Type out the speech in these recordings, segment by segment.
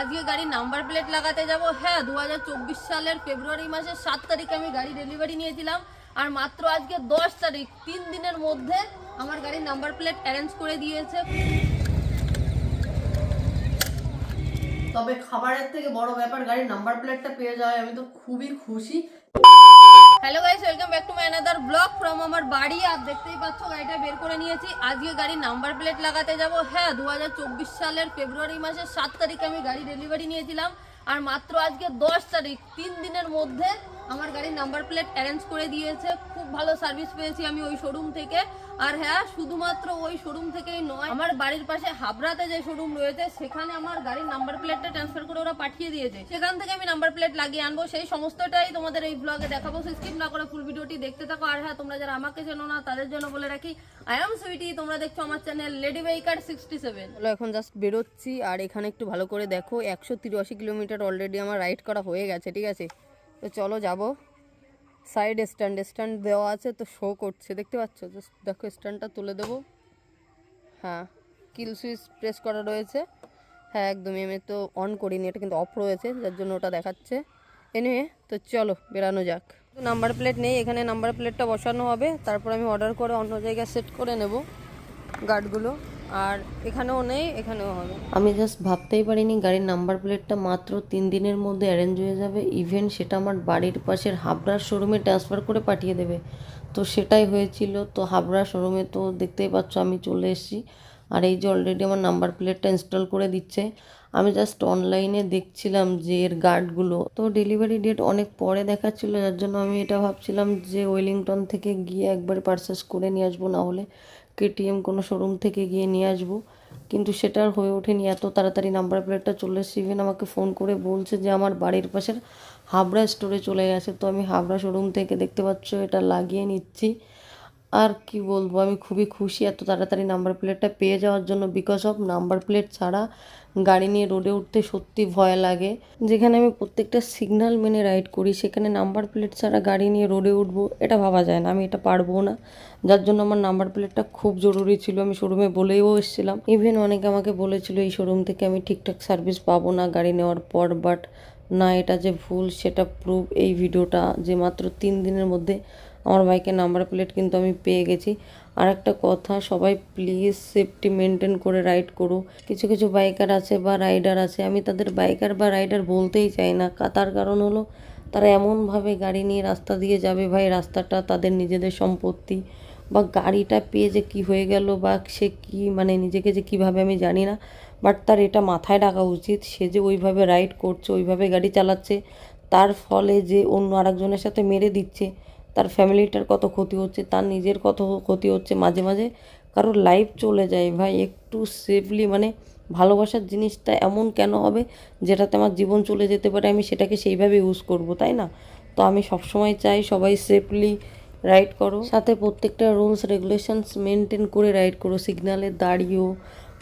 আজকে গাড়ির number plate লাগাতে যাব। হ্যাঁ দু হাজার চব্বিশ সালের ফেব্রুয়ারি মাসের সাত তারিখে আমি গাড়ি ডেলিভারি নিয়েছিলাম। আর মাত্র আজকে দশ তারিখ, তিন দিনের মধ্যে আমার গাড়ির নাম্বার প্লেট অ্যারেঞ্জ করে দিয়েছে। তবে খাবারের থেকে বড় ব্যাপার, গাড়ির নাম্বার প্লেটটা পেয়ে যাওয়ায় আমি তো খুবই খুশি। Hello guys welcome back to my another blog from আমার বাড়ি। আর দেখতেই পাচ্ছ, গাড়িটা বের করে নিয়েছি। আজকে গাড়ির নাম্বার প্লেট লাগাতে যাব। হ্যাঁ দু হাজার চব্বিশ সালের ফেব্রুয়ারি মাসের সাত তারিখে আমি গাড়ি ডেলিভারি নিয়েছিলাম। আর মাত্র আজকে দশ তারিখ, তিন দিনের মধ্যে আমার গাড়ির নাম্বার প্লেট অ্যারেঞ্জ করে দিয়েছে। খুব ভালো সার্ভিস পেয়েছি আমি ওই শোরুম থেকে। আর হ্যাঁ শুধুমাত্র ওই শোরুম থেকেই নয়, আমার বাড়ির পাশে হাবড়াতে যে শোরুম রয়েছে, সেখানে আমার গাড়ির নাম্বার প্লেটটা ট্রান্সফার করে ওরা পাঠিয়ে দিয়েছে। সেখান থেকে আমি নাম্বার প্লেট লাগিয়ে আনব। সেই সমস্তটাই তোমাদের এই ব্লগে দেখাবো। স্কিপ না করে ফুল ভিডিওটি দেখতে থাকো। আর হ্যাঁ তোমরা যারা আমাকে চেনো না, তাদের জন্য বলে রাখি আই এম সুইটি তোমরা দেখছ আমার channel lady biker sixty seven এখন জাস্ট বেরোচ্ছি। আর এখানে একটু ভালো করে দেখো, একশো তিরাশি কিলোমিটার অলরেডি আমার রাইড করা হয়ে গেছে, ঠিক আছে? তো চলো যাব। সাইড স্ট্যান্ড স্ট্যান্ড দেওয়া আছে তো শো করছে, দেখতে পাচ্ছ? দেখো স্ট্যান্ডটা তুলে দেবো। হ্যাঁ কিল সুইচ প্রেস করা রয়েছে। হ্যাঁ একদমই, আমি তো অন করিনি, এটা কিন্তু অফ রয়েছে, যার জন্য ওটা দেখাচ্ছে। এনিওয়ে তো চলো, বেরানো যাক। নাম্বার প্লেট নেই, এখানে নাম্বার প্লেটটা বসানো হবে। তারপর আমি অর্ডার করে অন্য জায়গায় সেট করে নেব গার্ডগুলো আর এখানেও নেই, এখানেও হবে। আমি জাস্ট ভাবতেই পারিনি গাড়ির নাম্বার প্লেটটা মাত্র তিন দিনের মধ্যে অ্যারেঞ্জ হয়ে যাবে। ইভেন সেটা আমার বাড়ির পাশের হাবড়ার শোরুমে ট্রান্সফার করে পাঠিয়ে দেবে। তো সেটাই হয়েছিল। তো হাবড়া শোরুমে তো দেখতেই পাচ্ছ আমি চলে এসেছি। আর এই যে অলরেডি আমার নাম্বার প্লেটটা ইনস্টল করে দিচ্ছে। আমি জাস্ট অনলাইনে দেখছিলাম যে এর গার্ডগুলো তো ডেলিভারি ডেট অনেক পরে দেখাচ্ছিল। যার জন্য আমি এটা ভাবছিলাম যে ওয়েলিংটন থেকে গিয়ে একবার পারচেস করে নিয়ে আসব না হলে। কেটিএম কোনো শোরুম থেকে গিয়ে নিয়ে আসব। কিন্তু সেটা আর হয়ে ওঠেনি। এত তাড়াতাড়ি নাম্বার প্লেটটা চলে এসছে। ইভেন আমাকে ফোন করে বলছে যে, আমার বাড়ির পাশের হাবড়া স্টোরে চলে গেছে। তো আমি হাবড়া শোরুম থেকে দেখতে পাচ্ছ, এটা লাগিয়ে নিচ্ছি। আর কি বলব, আমি খুবই খুশি এত তাড়াতাড়ি নাম্বার প্লেটটা পেয়ে যাওয়ার জন্য বিকজ অফ নাম্বার প্লেট ছাড়া গাড়ি নিয়ে রোডে উঠতে সত্যি ভয় লাগে। যেখানে আমি প্রত্যেকটা সিগন্যাল মেনে রাইড করি, সেখানে নাম্বার প্লেট ছাড়া গাড়ি নিয়ে রোডে উঠবো, এটা ভাবা যায় না, আমি এটা পারব না। যার জন্য আমার নাম্বার প্লেটটা খুব জরুরি ছিল, আমি শোরুমে বলেও এসেছিলাম। ইভেন অনেকে আমাকে বলেছিল, এই শোরুম থেকে আমি ঠিকঠাক সার্ভিস পাবো না গাড়ি নেওয়ার পর বাট না, এটা যে ভুল, সেটা প্রুভ এই ভিডিওটা যে মাত্র তিন দিনের মধ্যে আমার বাইকের নাম্বার প্লেট কিন্তু আমি পেয়ে গেছি। আর একটা কথা, সবাই প্লিজ সেফটি মেনটেন করে রাইড করো। কিছু কিছু বাইকার আছে বা রাইডার আছে, আমি তাদের বাইকার বা রাইডার বলতেই চাই না। তার কারণ হলো, তারা এমনভাবে গাড়ি নিয়ে রাস্তা দিয়ে যাবে ভাই, রাস্তাটা তাদের নিজেদের সম্পত্তি। বা গাড়িটা পেয়ে যে কী হয়ে গেল বা সে কি মানে নিজেকে যে কীভাবে আমি জানি না। বাট তার এটা মাথায় রাখা উচিত, সে যে ওইভাবে রাইড করছে, ওইভাবে গাড়ি চালাচ্ছে, তার ফলে যে অন্য আরেকজনের সাথে মেরে দিচ্ছে তার ফ্যামিলিটার কত ক্ষতি হচ্ছে, তার নিজের কত ক্ষতি হচ্ছে মাঝে মাঝে। কারোর লাইফ চলে যায়, ভাই, একটু সেফলি মানে ভালোবাসার জিনিসটা এমন কেন হবে যেটাতে আমার জীবন চলে যেতে পারে, আমি সেটাকে সেইভাবে ইউজ করব, তাই না? তো আমি সবসময় চাই সবাই সেফলি রাইড করো। সাথে প্রত্যেকটা রুলস রেগুলেশনস মেনটেন করে রাইড করো। সিগনালে দাঁড়িয়েও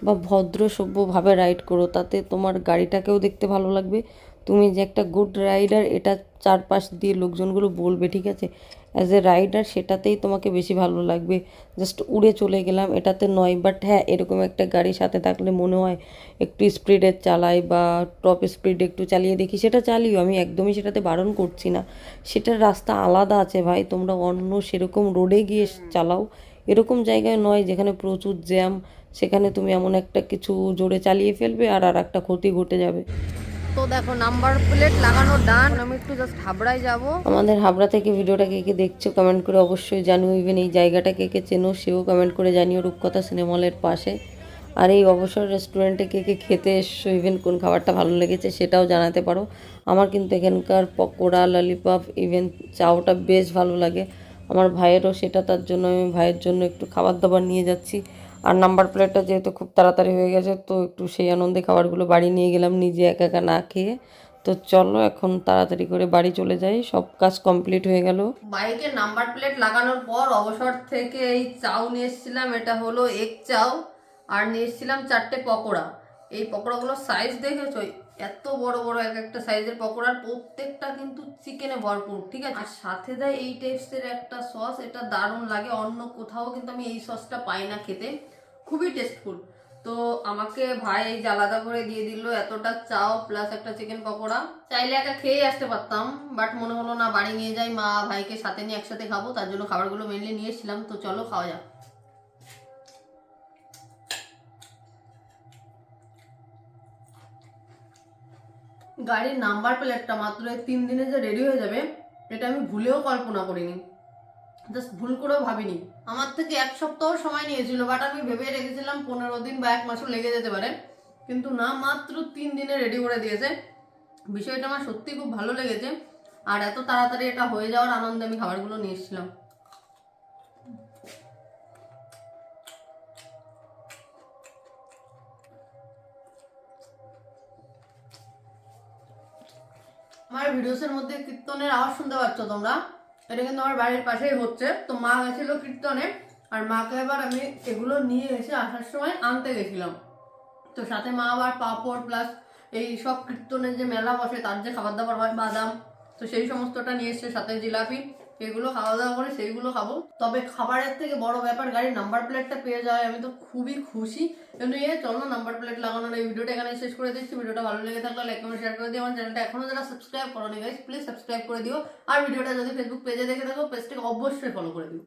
বা ভদ্র সভ্যভাবে রাইড করো, তাতে তোমার গাড়িটাকেও দেখতে ভালো লাগবে। তুমি যে একটা গুড রাইডার এটা চারপাশ দিয়ে লোকজনগুলো বলবে, ঠিক আছে? অ্যাজ এ রাইডার সেটাতেই তোমাকে বেশি ভালো লাগবে। জাস্ট উড়ে চলে গেলাম, এটাতে নয় বাট হ্যাঁ এরকম একটা গাড়ির সাথে থাকলে মনে হয় একটু স্পিডে চালাই বা টপ স্পিডে একটু চালিয়ে দেখি। সেটা চালিও, আমি একদমই সেটাতে বারণ করছি না। সেটার রাস্তা আলাদা আছে ভাই, তোমরা অন্য সেরকম রোডে গিয়ে চালাও। এরকম জায়গায় নয় যেখানে প্রচুর জ্যাম সেখানে তুমি এমন একটা কিছু জোরে চালিয়ে ফেলবে আর আর একটা ক্ষতি ঘটে যাবে। তো দেখো, নাম্বার প্লেট লাগানো ডান আমি একটু জাস্ট হাবড়ায় যাব। আমাদের হাবড়া থেকে ভিডিওটা কে কে দেখছ কমেন্ট করে অবশ্যই জানিও। ইভেন এই জায়গাটা কে কে চেনো, সেও কমেন্ট করে জানিও রূপকথা সিনেমা হলের পাশে। আর এই অবসর রেস্টুরেন্টে কে কে খেতে এসছো ইভেন কোন খাবারটা ভালো লেগেছে সেটাও জানাতে পারো। আমার কিন্তু এখানকার পকোড়া ললিপপ ইভেন চাওটা বেশ ভালো লাগে। আমার ভাইয়েরও সেটা, তার জন্য আমি ভাইয়ের জন্য একটু খাবার দাবার নিয়ে যাচ্ছি। আর নাম্বার প্লেটটা যেহেতু খুব তাড়াতাড়ি হয়ে গেছে, তো একটু সেই আনন্দে খাবারগুলো বাড়ি নিয়ে গেলাম, নিজে একা একা না খেয়ে। তো চলো এখন তাড়াতাড়ি করে বাড়ি চলে যাই, সব কাজ কমপ্লিট হয়ে গেল। বাইকে নাম্বার প্লেট লাগানোর পর অবসর থেকে এই চাউ নিয়ে এসেছিলাম, এটা হলো এক চাউ, আর নিয়ে এসেছিলাম চারটে পকোড়া। এই পকোড়াগুলোর সাইজ দেখেছ? এত বড় বড় এক একটা সাইজের পকোড়ার প্রত্যেকটা কিন্তু চিকেনে ভরপুর ঠিক আছে? আর সাথে দেয় এই টেস্টের একটা সস এটা দারুণ লাগে। অন্য কোথাও কিন্তু আমি এই সসটা পাই না খেতে। খুবই টেস্টফুল তো আমাকে ভাই এই যে আলাদা করে দিয়ে দিল এতটা চাও প্লাস একটা চিকেন পকোড়া। চাইলে একা খেয়ে আসতে পারতাম বাট মনে হলো না বাড়ি নিয়ে যাই মা ভাইকে সাথে নিয়ে একসাথে খাব তার জন্য খাবারগুলো মেনলি নিয়ে এসেছিলাম। তো চলো খাওয়া যাক। গাড়ির নাম্বার প্লেটটা মাত্র এই তিন দিনে যে রেডি হয়ে যাবে, এটা আমি ভুলেও কল্পনা করিনি। জাস্ট ভুল করেও ভাবিনি। আমার থেকে এক সপ্তাহ সময় নিয়েছিল বাট আমি ভেবে রেখেছিলাম পনেরো দিন বা এক মাসও লেগে যেতে পারে। কিন্তু না, মাত্র তিন দিনে রেডি করে দিয়েছে। বিষয়টা আমার সত্যি খুব ভালো লেগেছে। আর এত তাড়াতাড়ি এটা হয়ে যাওয়ার আনন্দে আমি খাবারগুলো নিয়ে এসেছিলাম। আমার ভিডিওসের মধ্যে কীর্তনের আওয়াজ শুনতে পাচ্ছ তোমরা? এটা কিন্তু আমার বাড়ির পাশেই হচ্ছে। তো মা গেছিল কীর্তনে, আর মাকে এবার আমি এগুলো নিয়ে এসে আসার সময় আনতে গেছিলাম। তো সাথে মা আবার পাঁপড় প্লাস এই সব কীর্তনের যে মেলা বসে, তার যে খাবার দাবার হয়, বাদাম, তো সেই সমস্তটা নিয়ে এসছে, সাথে জিলাপি। এগুলো খাওয়া দাওয়া করে সেইগুলো খাব। তবে খাবারের থেকে বড় ব্যাপার, গাড়ির নাম্বার প্লেটটা পেয়ে যাওয়ায় আমি তো খুবই খুশি। কিন্তু এ চলো নাম্বার প্লেট লাগানোর এই ভিডিওটা এখানে শেষ করে দিচ্ছি। ভিডিওটা ভালো লেগে থাকলে লাইক কমেন্ট শেয়ার করে দিও। আমার চ্যানেলটা এখনও যারা সাবস্ক্রাইব করো নি গাইজ প্লিজ সাবস্ক্রাইব করে দিও। আর ভিডিওটা যদি ফেসবুক পেজে দেখে থাকো পেজটাকে অবশ্যই ফলো করে দিও।